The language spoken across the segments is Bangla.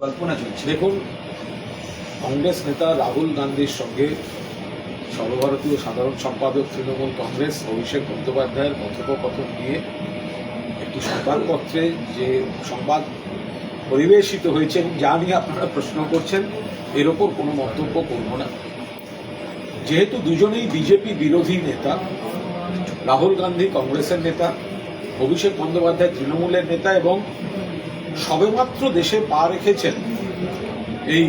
কল্পনা চলছে। দেখুন, কংগ্রেস নেতা রাহুল গান্ধীর সঙ্গে সর্বভারতীয় সাধারণ সম্পাদক তৃণমূল কংগ্রেস, অভিষেক বন্দ্যোপাধ্যায়ের কথোপকথন নিয়ে একটি সংবাদপত্রে যে সংবাদ পরিবেশিত হয়েছে এবং যা নিয়ে আপনারা প্রশ্ন করছেন, এর ওপর কোনো মন্তব্য করব না। যেহেতু দুজনেই বিজেপি বিরোধী নেতা, রাহুল গান্ধী কংগ্রেসের নেতা, অভিষেক বন্দ্যোপাধ্যায় তৃণমূলের নেতা এবং সবেমাত্র দেশে পা রেখেছেন এই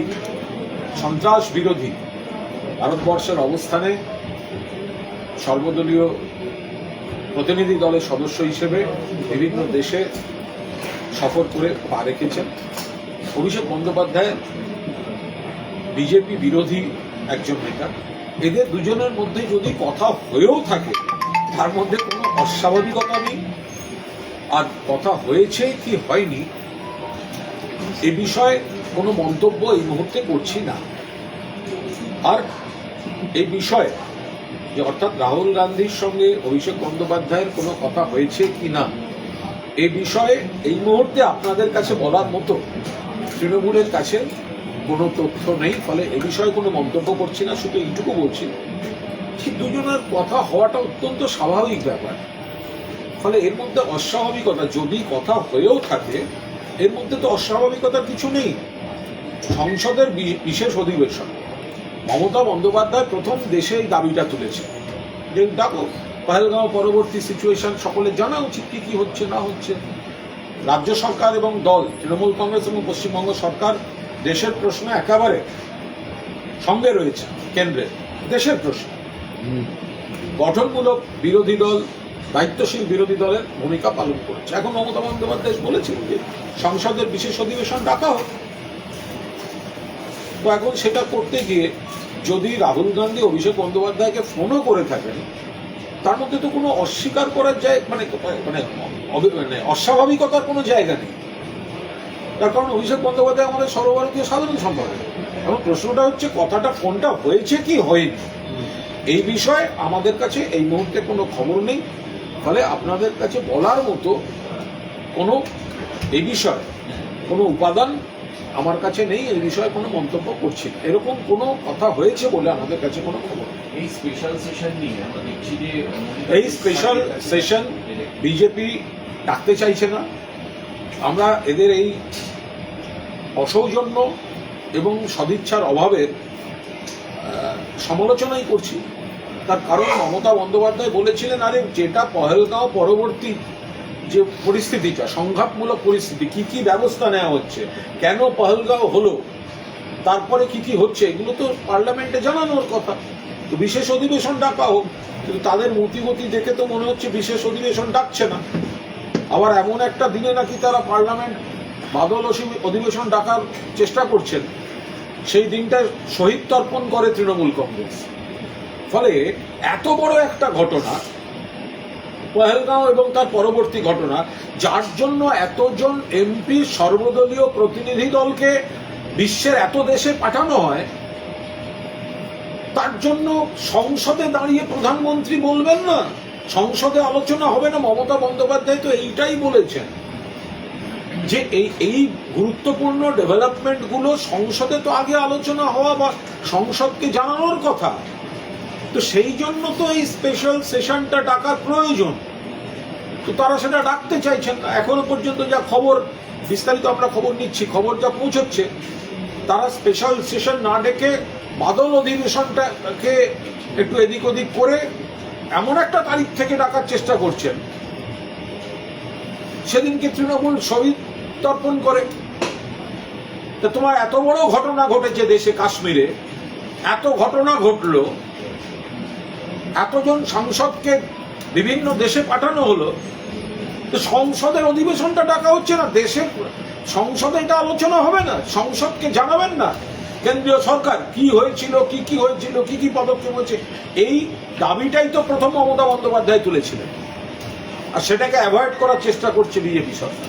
সন্ত্রাস বিরোধী ভারতবর্ষের অবস্থানে সর্বদলীয় প্রতিনিধি দলের সদস্য হিসেবে বিভিন্ন দেশে সফর করে পা রেখেছেন। অভিষেক বন্দ্যোপাধ্যায় বিজেপি বিরোধী একজন নেতা। এদের দুজনের মধ্যে যদি কথা হয়েও থাকে, তার মধ্যে কোনো অস্বাভাবিকতা নেই। আর কথা হয়েছে কি হয়নি এ বিষয়ে কোনো মন্তব্য এই মুহূর্তে করছি না। আর এই বিষয়ে যে অর্থাৎ রাহুল গান্ধীর সঙ্গে অভিষেক বন্দ্যোপাধ্যায়ের কোনো কথা হয়েছে কি না, এ বিষয়ে এই মুহূর্তে আপনাদের কাছে বলার মতো তৃণমূলের কাছে কোনো তথ্য নেই, ফলে এ বিষয়ে কোনো মন্তব্য করছি না, শুধু এইটুকু বলছি যে দুজনের কথা হওয়াটা অত্যন্ত স্বাভাবিক ব্যাপার। ফলে এর মধ্যে অস্বাভাবিকতা যদি কথা হয়েও থাকে এর মধ্যে তো অস্বাভাবিকতার কিছু নেই। সংসদের বিশেষ অধিবেশন। মমতা বন্দ্যোপাধ্যায় প্রথম দেশে এই দাবিটা তুলেছে যে ডাকো পহেলগাঁও পরবর্তী সিচুয়েশন সকলের জানা উচিত কি কী হচ্ছে না হচ্ছে। রাজ্য সরকার এবং দল তৃণমূল কংগ্রেস এবং পশ্চিমবঙ্গ সরকার দেশের প্রশ্ন একেবারে সঙ্গে রয়েছে কেন্দ্রে। দেশের প্রশ্ন। গঠনমূলক বিরোধী দল দায়িত্বশীল বিরোধী দলের ভূমিকা পালন করছে। এখন মমতা বন্দ্যোপাধ্যায় বলেছেন যে সংসদের বিশেষ অধিবেশন ডাকা হোক। তো এখন সেটা করতে গিয়ে যদি রাহুল গান্ধী, অভিষেক বন্দ্যোপাধ্যায়কে ফোনও করে থাকেন, তার মধ্যে তো কোনো অস্বীকার করার জায়গা মানে মানে মানে অস্বাভাবিকতার কোনো জায়গা নেই। তার কারণ অভিষেক বন্দ্যোপাধ্যায় আমাদের সর্বভারতীয় সাধারণ সম্পাদক। এবং প্রশ্নটা হচ্ছে, কথাটা, ফোনটা হয়েছে কি হয়নি? এই বিষয়ে আমাদের কাছে এই মুহূর্তে কোনো খবর নেই। ফলে আপনাদের কাছে বলার মতো কোনো এই বিষয়ে কোনো উপাদান আমার কাছে নেই এই বিষয়ে কোনো মন্তব্য করছি না। এরকম কোনো কথা হয়েছে বলে আমাদের কাছে কোনো খবর এই স্পেশাল সেশন নিয়ে আমরা দেখছি যে এই স্পেশাল সেশন বিজেপি ডাকতে চাইছে না। আমরা এদের এই অসৌজন্য এবং সদিচ্ছার অভাবের সমালোচনাই করছি। তার কারণ মমতা বন্দ্যোপাধ্যায় বলেছিলেন, আরে, যেটা পহেলগাঁও পরবর্তী যে পরিস্থিতিটা, সংঘাতমূলক পরিস্থিতি, কি কি ব্যবস্থা নেওয়া হচ্ছে, কেন পহেলগাঁও হলো, তারপরে কি কি হচ্ছে, এগুলো তো পার্লামেন্টে জানানোর কথা। তো বিশেষ অধিবেশন ডাকা হোক, কিন্তু তাদের মতিগতি দেখে তো মনে হচ্ছে বিশেষ অধিবেশন ডাকছে না। আবার এমন একটা দিনে নাকি তারা পার্লামেন্ট বাদল অধিবেশন ডাকার চেষ্টা করছেন। সেই দিনটা শহীদ তর্পণ করে তৃণমূল কংগ্রেস। ফলে এত বড় একটা ঘটনা, পহেলগাঁও এবং তার পরবর্তী ঘটনা, যার জন্য এতজন এমপি সর্বদলীয় প্রতিনিধি দলকে বিশ্বের এত দেশে পাঠানো হয়, তার জন্য সংসদে দাঁড়িয়ে প্রধানমন্ত্রী বলবেন না? সংসদে আলোচনা হবে না, মমতা বন্দ্যোপাধ্যায় তো এইটাই বলেছেন। যে এই এই গুরুত্বপূর্ণ ডেভেলপমেন্টগুলো সংসদে তো আগে আলোচনা হওয়া বা সংসদকে জানানোর কথা। তো সেই জন্য তো এই স্পেশাল সেশনটা ডাকার প্রয়োজন। তো তারা সেটা ডাকতে চাইছেন না। এখনও পর্যন্ত যা খবর, বিস্তারিত আমরা খবর নিচ্ছি, খবর যা পৌঁছচ্ছে, তারা স্পেশাল সেশন না ডেকে বাদল অধিবেশনটাকে একটু এদিক ওদিক করে এমন একটা তারিখ থেকে ডাকার চেষ্টা করছেন। সেদিনকে তৃণমূল শহীদ তর্পণ করে। তোমার এত বড় ঘটনা ঘটেছে দেশে কাশ্মীরে। এত ঘটনা ঘটলো। এতজন সাংসদকে বিভিন্ন দেশে পাঠানো হলো, তো সংসদের অধিবেশনটা ডাকা হচ্ছে না দেশের সংসদে এটা আলোচনা হবে না, সংসদকে জানাবেন না, কেন্দ্রীয় সরকার কি হয়েছিল, কি কি হয়েছিল, কি কি পদক্ষেপ হয়েছে, এই দাবিটাই তো প্রথম মমতা বন্দ্যোপাধ্যায় তুলেছিলেন। আর সেটাকে অ্যাভয়েড করার চেষ্টা করছে বিজেপি সরকার।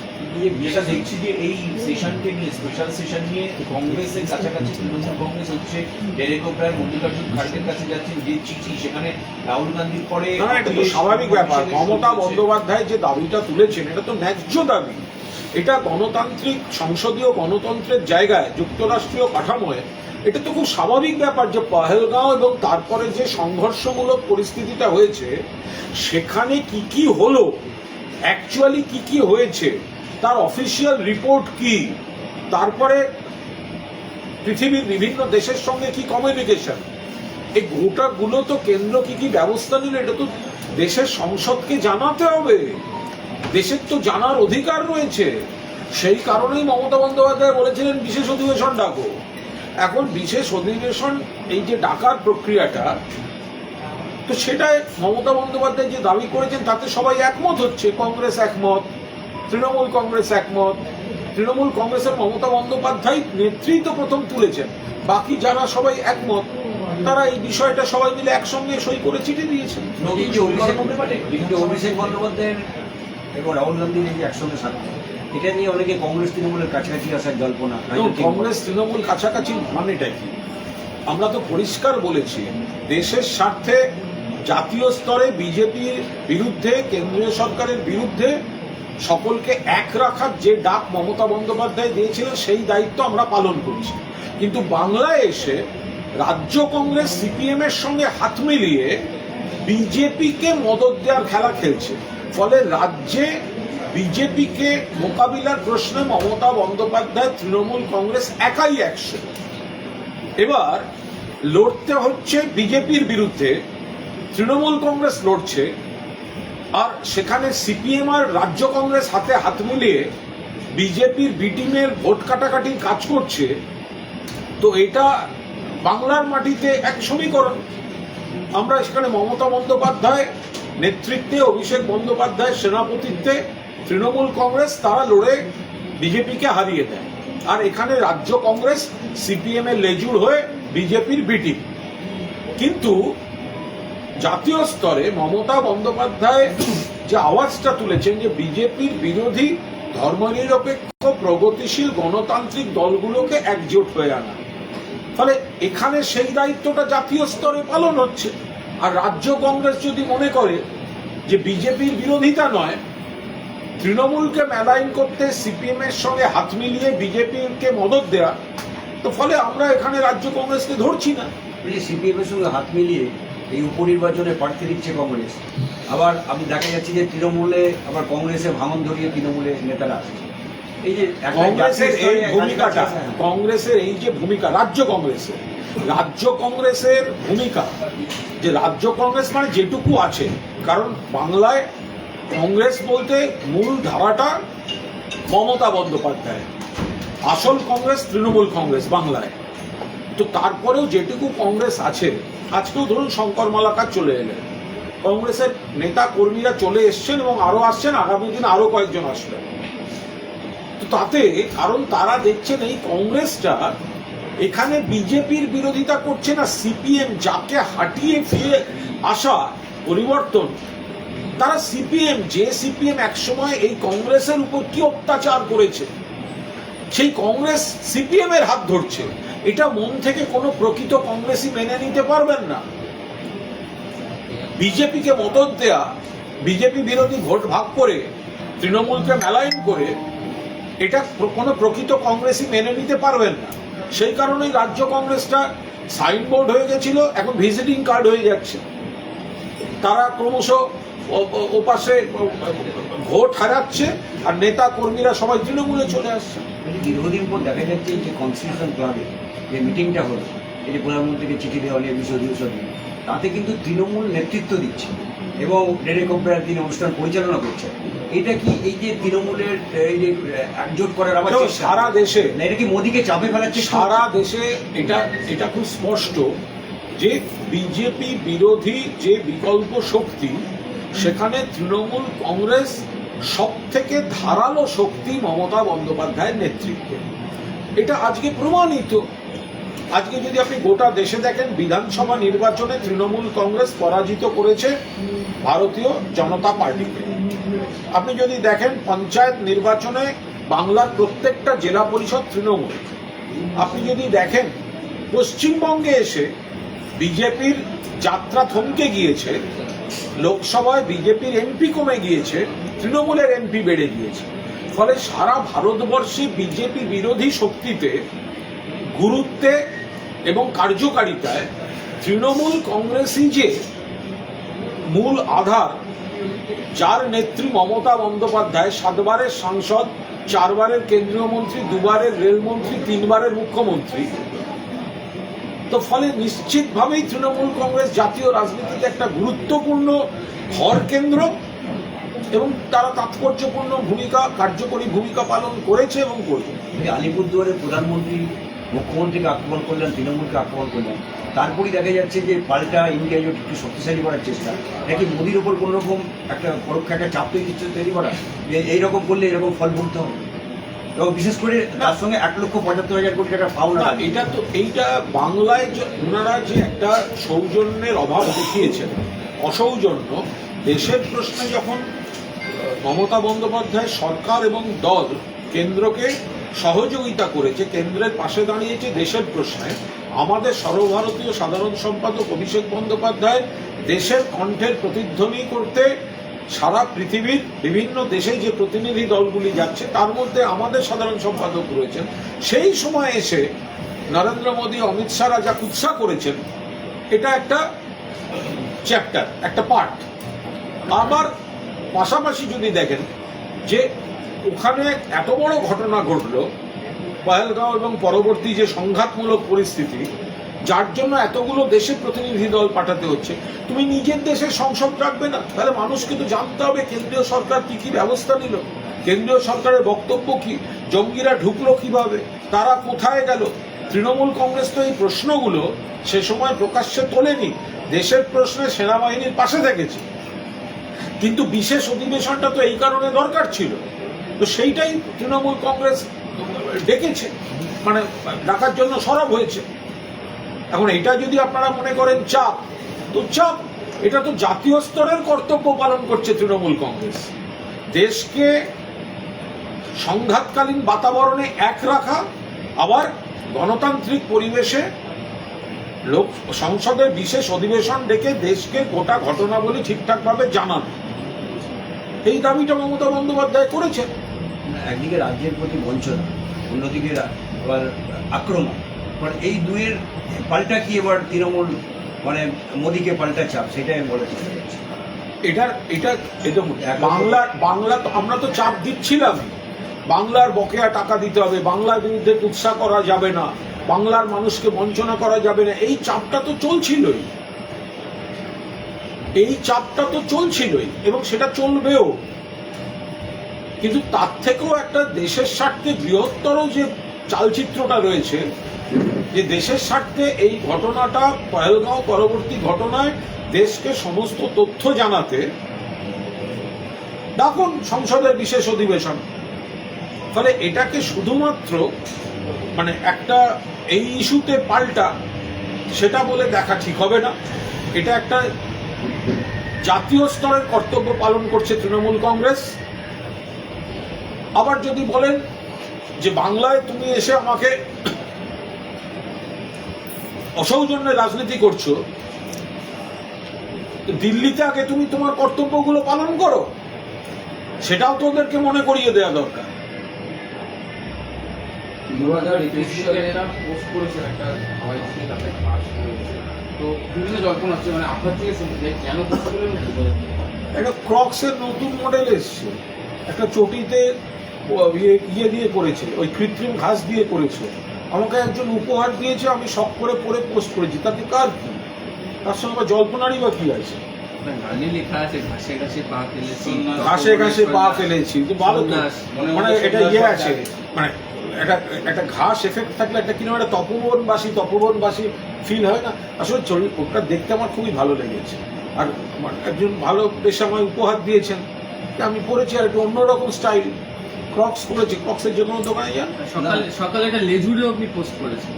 যেটা দেখছি যে এই সেশনকে নিয়ে স্পেশাল সেশন নিয়ে কংগ্রেসের কাছাকাছি তৃণমূল কংগ্রেস হচ্ছে ডেরেক ওব্রায়ন মল্লিকার্জুন খাড়গের কাছে যাচ্ছেন যে চিঠি সেখানে রাহুল গান্ধীর পরে স্বাভাবিক ব্যাপার। মমতা বন্দ্যোপাধ্যায় যে দাবিটা তুলেছেন এটা তো ন্যায্য দাবি। এটা গণতান্ত্রিক সংসদীয় গণতন্ত্রের জায়গায় যুক্তরাষ্ট্রীয় কাঠামোয় এটা তো খুব স্বাভাবিক ব্যাপার যে পহেলগাঁও এবং তারপরে যে সংঘর্ষমূলক পরিস্থিতিটা হয়েছে সেখানে কি কি হলো অ্যাকচুয়ালি কি কি হয়েছে তার অফিসিয়াল রিপোর্ট কি? তারপরে পৃথিবীর বিভিন্ন দেশের সঙ্গে কি কমিউনিকেশন এই গোটাগুলো তো কেন্দ্র কি কি ব্যবস্থা নিল? এটা তো দেশের সংসদকে জানাতে হবে। দেশের তো জানার অধিকার রয়েছে। সেই কারণেই মমতা বন্দ্যোপাধ্যায় বলেছিলেন বিশেষ অধিবেশন ডাকো। এখন বিশেষ অধিবেশন, এই যে ডাকার প্রক্রিয়াটা, তো সেটাই মমতা বন্দ্যোপাধ্যায় যে দাবি করেছেন, তাতে সবাই একমত হচ্ছে, কংগ্রেস একমত। তৃণমূল কংগ্রেস একমত। তৃণমূল কংগ্রেসের মমতা বন্দ্যোপাধ্যায় নেতৃত্ব প্রথম তুলেছেন। বাকি যারা সবাই একমত তারা এই বিষয়টা সবাই মিলে একসঙ্গে সই করে চিঠি দিয়েছেন। অভিষেক এই বন্দ্যোপাধ্যায়ের এবং রাহুল গান্ধীর এই একসঙ্গে এটা নিয়ে অনেকে কংগ্রেস তৃণমূলের কাছাকাছি আসার জল্পনা। কংগ্রেস তৃণমূল কাছাকাছি মানেটা কি? আমরা তো পরিষ্কার বলেছি দেশের স্বার্থে জাতীয় স্তরে বিজেপির বিরুদ্ধে কেন্দ্রীয় সরকারের বিরুদ্ধে সকলকে এক রাখার যে ডাক মমতা বন্দ্যোপাধ্যায় দিয়েছিলেন সেই দায়িত্ব আমরা পালন করছি। কিন্তু বাংলায় এসে রাজ্য কংগ্রেস সিপিএম এর সঙ্গে হাত মিলিয়ে বিজেপিকে মদত দেওয়ার খেলা খেলছে। ফলে রাজ্যে বিজেপিকে মোকাবিলার প্রশ্নে মমতা বন্দ্যোপাধ্যায়, তৃণমূল কংগ্রেস একাই একশো। এবার লড়তে হচ্ছে বিজেপির বিরুদ্ধে, তৃণমূল কংগ্রেস লড়ছে আর সেখানে সিপিএম আর রাজ্য কংগ্রেস হাতে হাত মিলিয়ে বিজেপির বি টিমের ভোট কাটাকাটি কাজ করছে, তো এটা বাংলার মাটিতে এক সমীকরণ। আমরা সেখানে মমতা বন্দ্যোপাধ্যায় নেতৃত্বে, অভিষেক বন্দ্যোপাধ্যায় সেনাপতিত্বে, তৃণমূল কংগ্রেস, তারা লড়ে বিজেপিকে হারিয়ে দেয়। আর এখানে রাজ্য কংগ্রেস সিপিএম এর লেজুর হয়ে বিজেপির বিটি কিন্তু জাতীয় স্তরে মমতা বন্দ্যোপাধ্যায় যে আওয়াজটা তুলেছেন যে বিজেপির বিরোধী ধর্মনিরপেক্ষ, প্রগতিশীল গণতান্ত্রিক দলগুলোকে একজোট হয়ে আনা। ফলে এখানে সেই দায়িত্বটা জাতীয় স্তরে পালন হচ্ছে। আর রাজ্য কংগ্রেস যদি মনে করে যে বিজেপির বিরোধিতা নয়, তৃণমূলকে মেলাইন করতে সিপিএম এর সঙ্গে হাত মিলিয়ে বিজেপিকে মদত দেয়া, তো ফলে আমরা এখানে রাজ্য কংগ্রেসকে ধরছি না। সিপিএম এর সঙ্গে হাত মিলিয়ে এই উপনির্বাচনে প্রার্থী দিচ্ছে কংগ্রেস। আবার আমি দেখা যাচ্ছে যে তৃণমূলে আবার কংগ্রেসে ভাঙন ধরিয়ে তৃণমূলে নেতারা আসছে। এই যে কংগ্রেসের এই ভূমিকাটা কংগ্রেসের এই যে ভূমিকা রাজ্য কংগ্রেসের রাজ্য কংগ্রেসের ভূমিকা যে রাজ্য কংগ্রেস মানে যেটুকু আছে কারণ বাংলায় কংগ্রেস বলতে মূল ধারাটা মমতা বন্দ্যোপাধ্যায় আসল কংগ্রেস তৃণমূল কংগ্রেস বাংলায়। তো তারপরেও যেটুকু কংগ্রেস আছে, আজকেও ধরুন শঙ্কর মালাকার চলে এলেন। কংগ্রেসের নেতা কর্মীরা চলে এসছেন এবং আরও আসছেন, আগামী দিন আরও কয়েকজন আসবেন। তো তাতে কারণ তারা দেখছেন এই কংগ্রেসটা এখানে বিজেপির বিরোধিতা করছে না, সিপিএম যাকে হাঁটিয়ে ফিরে আসা পরিবর্তন। তারা সিপিএম, যে সিপিএম একসময় এই কংগ্রেসের উপর কি অত্যাচার করেছে? সেই কংগ্রেস সিপিএম এর হাত ধরছে। এটা মন থেকে কোনো প্রকৃত কংগ্রেসই মেনে নিতে পারবেন না। বিজেপিকে মদত দেয়া, বিজেপি বিরোধী ভোট ভাগ করে, তৃণমূলকে মেলাইন করে, এটা কোনো প্রকৃত কংগ্রেসই মেনে নিতে পারবেন না। সেই কারণেই রাজ্য কংগ্রেসটা সাইনবোর্ড হয়ে গেছিল, এখন ভিজিটিং কার্ড হয়ে যাচ্ছে। তারা ক্রমশ ওপাশে ভোট হারাচ্ছে, আর নেতা কর্মীরা সবাই তৃণমূলে চলে আসছে। দীর্ঘদিন পর দেখা যাচ্ছে যে কনস্টিটিউশন ক্লাবে যে মিটিংটা হলো এই যে প্রধানমন্ত্রীকে চিঠি দেওয়া নিয়ে অধিবেশন নিয়ে তাতে কিন্তু তৃণমূল নেতৃত্ব দিচ্ছে এবং ডেরেক ওব্রায়ার তিনি অনুষ্ঠান পরিচালনা করছেন। এটা কি এই যে তৃণমূলের এই যে একজোট করার আবার সারা দেশে না এটা কি মোদীকে চাপে ফেলার চেষ্টা সারা দেশে এটা এটা খুব স্পষ্ট যে বিজেপি বিরোধী যে বিকল্প শক্তি সেখানে তৃণমূল কংগ্রেস সব থেকে ধারালো শক্তি মমতা বন্দ্যোপাধ্যায়ের নেতৃত্বে। এটা আজকে প্রমাণিত। আজকে যদি আপনি গোটা দেশে দেখেন, বিধানসভা নির্বাচনে তৃণমূল কংগ্রেস পরাজিত করেছে ভারতীয় জনতা পার্টিকে। আপনি যদি দেখেন, পঞ্চায়েত নির্বাচনে বাংলার প্রত্যেকটা জেলা পরিষদ তৃণমূল। আপনি যদি দেখেন, পশ্চিমবঙ্গে এসে বিজেপির যাত্রা থমকে গিয়েছে, লোকসভায় বিজেপির এমপি কমে গিয়েছে, তৃণমূলের এমপি বেড়ে গিয়েছে। ফলে সারা ভারতবর্ষে বিজেপি বিরোধী শক্তিতে গুরুত্বে এবং কার্যকারিতায় তৃণমূল কংগ্রেসই যে মূল আধার, যার নেত্রী মমতা বন্দ্যোপাধ্যায় সাতবারের সাংসদ, চারবারের কেন্দ্রীয় মন্ত্রী, দুবারের রেলমন্ত্রী তিনবারের মুখ্যমন্ত্রী, তো ফলে নিশ্চিতভাবেই তৃণমূল কংগ্রেস জাতীয় রাজনীতিতে একটা গুরুত্বপূর্ণ ভর কেন্দ্র এবং তারা তাৎপর্যপূর্ণ ভূমিকা, কার্যকরী ভূমিকা পালন করেছে এবং করবে। যে আলিপুরদুয়ারে প্রধানমন্ত্রী মুখ্যমন্ত্রীকে আক্রমণ করলেন তৃণমূলকে আক্রমণ করলেন। তারপরেই দেখা যাচ্ছে যে পাল্টা ইন্ডিয়া জোট একটু শক্তিশালী করার চেষ্টা। নাকি মোদির ওপর কোনো রকম একটা পরোক্ষ একটা চাপ তৈরি তৈরি করা? যে এইরকম করলে এরকম ফল ভুগতে হবে। এবং বিশেষ করে তার সঙ্গে এক লক্ষ পঁচাত্তর হাজার কোটি টাকা পাওনা এটা তো এইটা বাংলায় যে ওনারা যে একটা সৌজন্যের অভাব দেখিয়েছেন অসৌজন্য দেশের প্রশ্নে যখন মমতা বন্দ্যোপাধ্যায় সরকার এবং দল কেন্দ্রকে সহযোগিতা করেছে, কেন্দ্রের পাশে দাঁড়িয়েছে দেশের প্রশ্নে। আমাদের সর্বভারতীয় সাধারণ সম্পাদক অভিষেক বন্দ্যোপাধ্যায় দেশের কণ্ঠের প্রতিধ্বনি করতে সারা পৃথিবীর বিভিন্ন দেশে যে প্রতিনিধি দলগুলি যাচ্ছে, তার মধ্যে আমাদের সাধারণ সম্পাদক রয়েছেন। সেই সময় এসে নরেন্দ্র মোদী, অমিত শাহরা যা কুৎসা করেছেন। এটা একটা চ্যাপ্টার, একটা পার্ট আবার পাশাপাশি যদি দেখেন যে ওখানে এত বড় ঘটনা ঘটলো, পহেলগাঁও এবং পরবর্তী যে সংঘাতমূলক পরিস্থিতি, যার জন্য এতগুলো দেশে প্রতিনিধি দল পাঠাতে হচ্ছে। তুমি নিজের দেশের সংসদ রাখবে না, তাহলে মানুষকে তো জানতে হবে কেন্দ্রীয় সরকার কি কি ব্যবস্থা নিল। কেন্দ্রীয় সরকারের বক্তব্য কি? জঙ্গিরা ঢুকলো কীভাবে? তারা কোথায় গেল? তৃণমূল কংগ্রেস তো এই প্রশ্নগুলো সে সময় প্রকাশ্যে তোলেনি। দেশের প্রশ্নে সেনাবাহিনীর পাশে থেকেছে। কিন্তু বিশেষ অধিবেশনটা তো এই কারণে দরকার ছিল। তো সেইটাই তৃণমূল কংগ্রেস ডেকেছে। মানে ডাকার জন্য সরব হয়েছে। এখন এটা যদি আপনারা মনে করেন চাপ, তো চাপ, এটা তো জাতীয় স্তরের কর্তব্য পালন করছে তৃণমূল কংগ্রেস। দেশকে সংঘাতকালীন বাতাবরণে এক রাখা, আবার গণতান্ত্রিক পরিবেশে লোক সংসদের বিশেষ অধিবেশন ডেকে দেশকে গোটা ঘটনাবলী ঠিকঠাকভাবে জানান। এই দাবিটা মমতা বন্দ্যোপাধ্যায় করেছেন। একদিকে রাজ্যের প্রতি বঞ্চনা অন্যদিকে আবার আক্রমণ। এবার এই দুয়ের পাল্টা কি এবার তৃণমূল মানে মোদীকে পাল্টা চাপ সেটাই আমি বলে চেষ্টা করছি। এটা এটা এটা বাংলার বাংলা তো আমরা তো চাপ দিচ্ছিলাম। বাংলার বকেয়া টাকা দিতে হবে বাংলার বিরুদ্ধে কুৎসা করা যাবে না বাংলার মানুষকে বঞ্চনা করা যাবে না এই চাপটা তো চলছিলই। এই চাপটা তো চলছিলই এবং সেটা চলবেও। কিন্তু তার থেকেও একটা দেশের স্বার্থে বৃহত্তর যে চালচিত্রটা রয়েছে, যে দেশের স্বার্থে এই ঘটনাটা পহেলগাঁও পরবর্তী ঘটনায় দেশকে সমস্ত তথ্য জানাতে ডাকুন সংসদের বিশেষ অধিবেশন। ফলে এটাকে শুধুমাত্র মানে একটা এই ইস্যুতে পাল্টা সেটা বলে দেখা ঠিক হবে না। এটা একটা জাতীয় স্তরের কর্তব্য পালন করছে তৃণমূল কংগ্রেস। আবার যদি বলেন যে বাংলায় তুমি এসে আমাকে অসৌজন্যের রাজনীতি করছ দিল্লিতে আগে তুমি তোমার কর্তব্যগুলো পালন করো। সেটাও তো ওদেরকে মনে করিয়ে দেওয়া দরকার। দু হাজার একুশ সালে একটা পোস্ট করেছেন একটা হাওয়াই থেকে তাতে পাস করেছে। তো বিভিন্ন জল্পনা হচ্ছে মানে আপনার থেকে শুনতে চাই কেন পোস্ট করলেন? একটা ক্রক্সের নতুন মডেল এসছে। একটা চটিতে ইয়ে ইয়ে দিয়ে করেছে ওই কৃত্রিম ঘাস দিয়ে করেছে। আমাকে একজন উপহার দিয়েছে আমি শখ করে পরে পোস্ট করেছি তাতে কার কি? তার সঙ্গে জল্পনারই বা কি আছে? গানে লেখা আছে ঘাসে ঘাসে পা ফেলেছি ভালো মনে এটা ইয়ে আছে। মানে একটা একটা ঘাস এফেক্ট থাকলে একটা কীরকম একটা তপবনবাসী তপবনবাসী ফিল হয় না? আসলে চল- ওটা দেখতে আমার খুবই ভালো লেগেছে। আর একজন ভালো বেশ আমায় উপহার দিয়েছেন আমি পরেছি আর একটু অন্যরকম স্টাইল ক্রক্স করেছে ক্রক্সের যে কোনো দোকানে যান? সকালে সকালে একটা লেজুরেও আপনি পোস্ট করেছেন।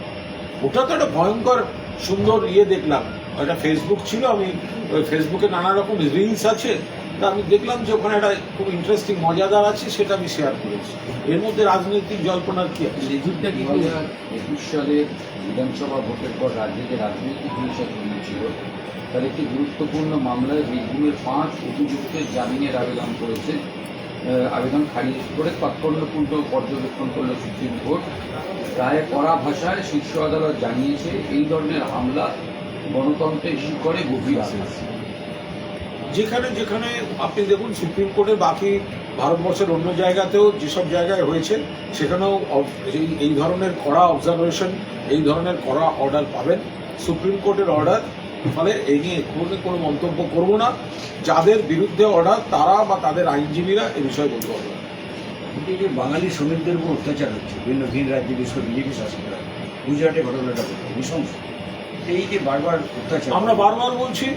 ওটা তো একটা ভয়ঙ্কর সুন্দর ইয়ে দেখলাম। একটা ফেসবুক ছিল আমি ওই ফেসবুকে নানা রকম রিলস আছে তা আমি দেখলাম যে ওখানে একটা খুব ইন্টারেস্টিং মজাদার আছে সেটা আমি শেয়ার করেছি। এর মধ্যে রাজনৈতিক জল্পনার কি আছে? লেজুরটা কি? একুশ সালের বিধানসভা ভোটের পর রাজ্যে যে রাজনৈতিক হিংসা চলছিল তার একটি গুরুত্বপূর্ণ মামলায় বীরভূমের পাঁচ অভিযুক্তের জামিনের আবেদন করেছে। আবেদন খারিজ করে তাৎপর্যপূর্ণ পর্যবেক্ষণ করল সুপ্রিম কোর্ট। রায়ে কড়া ভাষায় শীর্ষ আদালত জানিয়েছে, এই ধরনের হামলা গণতন্ত্রের শিকড়ে গভীর আঘাত যেখানে যেখানে আপনি দেখুন, সুপ্রিম কোর্টের বাকি ভারতবর্ষের অন্য জায়গাতেও যেসব জায়গায় হয়েছে, সেখানেও এই ধরনের কড়া অবজারভেশন এই ধরনের কড়া অর্ডার পাবেন। সুপ্রিম কোর্টের অর্ডার ফলে এই নিয়ে কোনো কোনো মন্তব্য করব না। যাদের বিরুদ্ধে অর্ডার তারা বা তাদের আইনজীবীরা এ বিষয়ে বলতে পারবে। কিন্তু এই যে বাঙালি শ্রমিকদের উপর অত্যাচার হচ্ছে বিভিন্ন ভিন রাজ্যে বিশেষ করে বিজেপি শাসকরা গুজরাটে ঘটনাটা ঘটছে নৃশংস। এই যে বারবার অত্যাচার। আমরা বারবার বলছি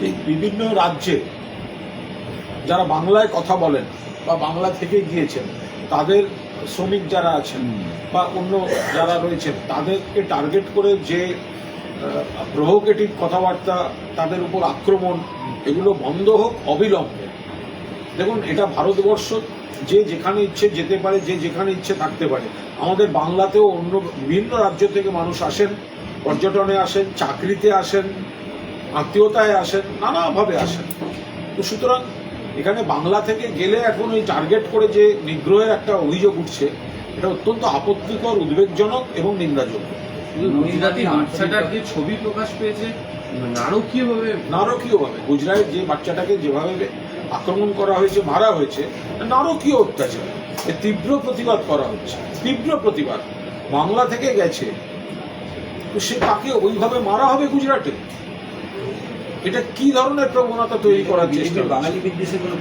যে বিভিন্ন রাজ্যে যারা বাংলায় কথা বলেন বা বাংলা থেকে গিয়েছেন তাদের শ্রমিক যারা আছেন বা অন্য যারা রয়েছেন তাদেরকে টার্গেট করে যে প্রভোকেটিভ কথাবার্তা, তাদের উপর আক্রমণ, এগুলো বন্ধ হোক, অবিলম্বে। দেখুন, এটা ভারতবর্ষ, যে যেখানে ইচ্ছে যেতে পারে, যে যেখানে ইচ্ছে থাকতে পারে। আমাদের বাংলাতেও অন্য বিভিন্ন রাজ্য থেকে মানুষ আসেন, পর্যটনে আসেন, চাকরিতে আসেন, আত্মীয়তায় আসেন, নানাভাবে আসেন। তো সুতরাং, এখানে বাংলা থেকে গেলে এখন ওই টার্গেট করে যে নিগ্রহের একটা অভিযোগ উঠছে, এটা অত্যন্ত আপত্তিকর, উদ্বেগজনক এবং নিন্দাযোগ্য। কিন্তু গুজরাটি বাচ্চাটার যে ছবি প্রকাশ পেয়েছে নারকীয় ভাবে নারকীয়ভাবে গুজরাটের যে বাচ্চাটাকে যেভাবে আক্রমণ করা হয়েছে মারা হয়েছে নারকীয় অত্যাচার। এর তীব্র প্রতিবাদ করা হচ্ছে। তীব্র প্রতিবাদ। বাংলা থেকে গেছে। তো সে তাকে ওইভাবে মারা হবে গুজরাটে? এটা কি ধরনের প্রবণতা তৈরি করার চেষ্টা? বাঙালি বিদ্বেষের কোনো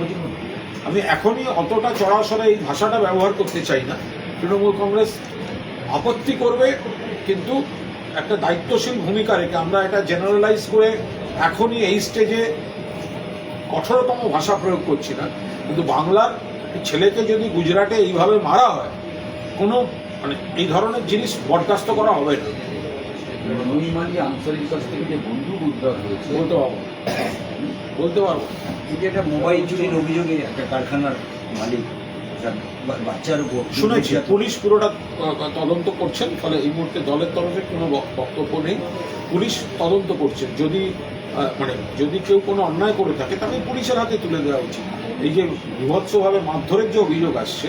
আমি এখনই অতটা চড়াসড়ে এই ভাষাটা ব্যবহার করতে চাই না। তৃণমূল কংগ্রেস আপত্তি করবে কিন্তু একটা দায়িত্বশীল ভূমিকা রেখে আমরা এটা জেনারেলাইজ করে এখনই এই স্টেজে কঠোরতম ভাষা প্রয়োগ করছি না। কিন্তু বাংলার ছেলেকে যদি গুজরাটে এইভাবে মারা হয় কোনো মানে এই ধরনের জিনিস বরদাস্ত করা হবে না। নৈমালি আনসারির কাছ থেকে যে বন্দুক উদ্ধার হয়েছে বলতে পারব। বলতে পারব। এই যে একটা মোবাইল চুরির অভিযোগে একটা কারখানার মালিক বাচ্চার উপর শুনেছি পুলিশ পুরোটা তদন্ত করছেন ফলে এই মুহূর্তে দলের তরফে কোনো বক- বক্তব্য নেই। পুলিশ তদন্ত করছেন যদি মানে যদি কেউ কোনো অন্যায় করে থাকে তাকে পুলিশের হাতে তুলে দেওয়া উচিত। এই যে বিভৎসভাবে মারধরের যে অভিযোগ আসছে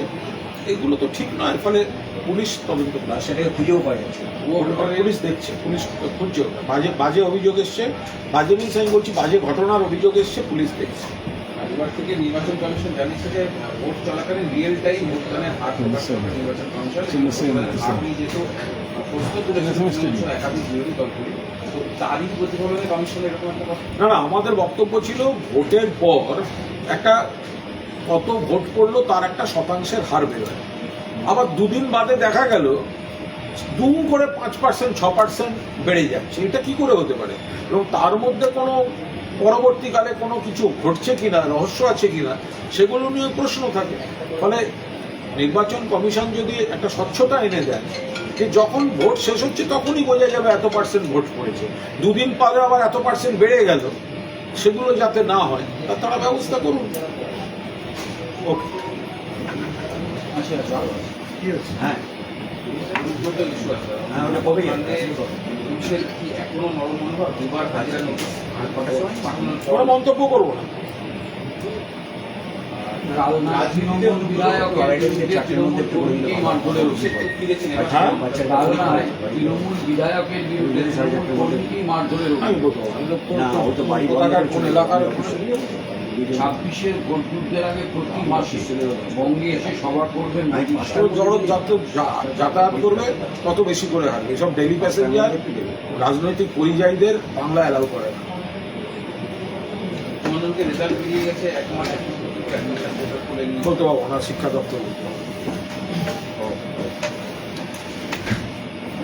এগুলো তো ঠিক নয় ফলে পুলিশ তদন্ত করছে। বাচ্চাটাকে খুঁজেও পাওয়া যাচ্ছে না। পুলিশ দেখছে পুলিশ খুঁজছে বাজে বাজে অভিযোগ এসছে। বাজে মিনস আমি বলছি বাজে ঘটনার অভিযোগ এসছে পুলিশ দেখছে। এবার থেকে নির্বাচন কমিশন জানিয়েছে যে ভোট চলাকালীন রিয়েল টাইম ভোটদানের হার প্রকাশ করবে নির্বাচন কমিশন। আপনি যেহেতু না না আমাদের বক্তব্য ছিল ভোটের পর একটা কত ভোট পড়ল তার একটা শতাংশের হার বেরোয়। আবার দুদিন বাদে দেখা গেল দুম করে পাঁচ পার্সেন্ট ছ পার্সেন্ট বেড়ে যাচ্ছে। এটা কি করে হতে পারে? এবং তার মধ্যে কোনো পরবর্তীকালে কোনো কিছু ঘটছে কিনা রহস্য আছে কিনা সেগুলো নিয়ে প্রশ্ন থাকে। ফলে নির্বাচন কমিশন যদি একটা স্বচ্ছতা এনে দেয় যে যখন ভোট শেষ হচ্ছে তখনই বোঝা যাবে এত পার্সেন্ট ভোট পড়েছে দুদিন পরে আবার এত পার্সেন্ট বেড়ে গেল। সেগুলো যাতে না হয় তা তারা ব্যবস্থা করুন। ওকে। হ্যাঁ আছে হ্যাঁ, ওটা কবেই পুলিশের কি এখনও নরম মনোভাব দুবার হাজিরা পাঠানোর কোনো মন্তব্য করব না। কালনা তৃণমূল বিধায়কের বিরুদ্ধে মারধরের ছাব্বিশের ভোটযুদ্ধের আগে প্রতি মাসে বঙ্গে এসে সভা করবেন যত যত যাতায়াত করবে তত বেশি করে হারবে এসব ডেলি প্যাসেঞ্জার রাজনৈতিক পরিযায়ীদের বাংলা অ্যালাউ করে না। বলতে পারব না শিক্ষা দপ্তর।